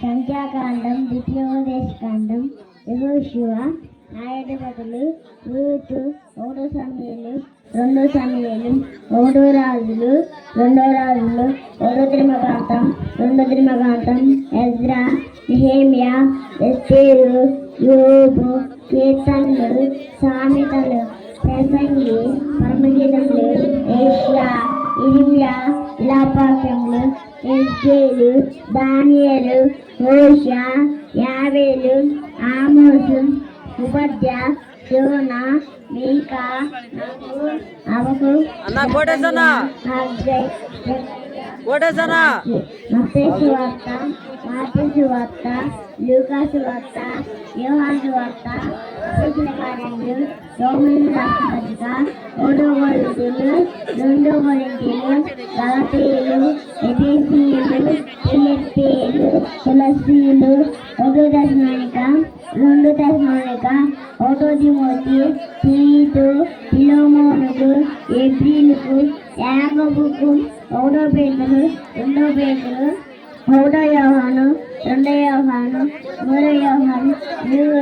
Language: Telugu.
సంఖ్యాకాండం ద్వితీయోపదేశకాండం యహోశివ న్యాయాధిపతులు రూతు ఒకటో సమయాలు రెండో సమయాలు ఒకటో రాజులు రెండో రాజులు ఒకటో త్రిమకాంతం రెండో త్రిమకాంతం ఎజ్రా నిహేమియా ఎస్తేరు యోబు కీర్తనలు సామెతలు ప్రసంగి పరమగీతములు ఏషియా ఇరియా ఇలాపాక్యములు ఎస్కేలు దానియలు హోష యావేలు ఆమోసు ఉపద్య యోన మీకా అవకు అన్న కోటేశన్న. కోటేశన్న. వార్త వార్త లూకాసు వార్త వార్త చేసిన రెండో గలతీయులు ఎఫెసీయులు ఫిలిప్పీయులు తులసీలు ఒకటో దశమానిక రెండు దశమానిక ఒకటో తిమోతి తీతు ఫిలోమోనుకు ఎబ్రిలకు యాగబుకు ఒకటో పేతులు రెండో పేతులు ఒకటో యోహాను రెండో యోహాను మూడో యోహాను మూడో